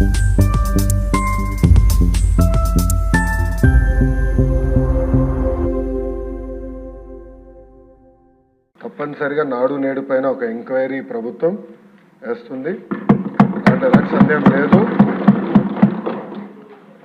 తప్పనిసరిగా నాడు నేడు పైన ఒక ఎంక్వైరీ ప్రభుత్వం వేస్తుంది. అంటే ఎలాంటి సందేహం లేదు.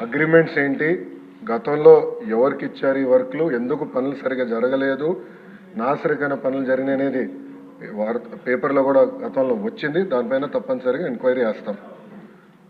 అగ్రిమెంట్స్ ఏంటి? గతంలో ఎవరికి ఇచ్చారు ఈ వర్క్లు? ఎందుకు పనులు సరిగా జరగలేదు? నాసరికైన పనులు జరిగినాయి అనేది వార్త పేపర్లో కూడా గతంలో వచ్చింది. దానిపైన తప్పనిసరిగా ఎంక్వైరీ వేస్తాం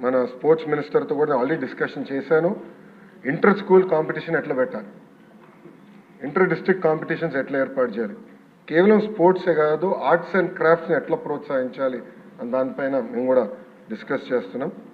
మన స్పోర్ట్స్ మినిస్టర్తో కూడా ఆల్రెడీ డిస్కషన్ చేశాను. ఇంటర్ స్కూల్ కాంపిటీషన్ ఎట్లా పెట్టాలి? ఇంటర్ డిస్ట్రిక్ట్ కాంపిటీషన్స్ ఎట్లా ఏర్పాటు చేయాలి? కేవలం స్పోర్ట్సే కాదు ఆర్ట్స్ అండ్ క్రాఫ్ట్స్ని ఎట్లా ప్రోత్సహించాలి? అని దానిపైన మేము కూడా డిస్కస్ చేస్తున్నాం.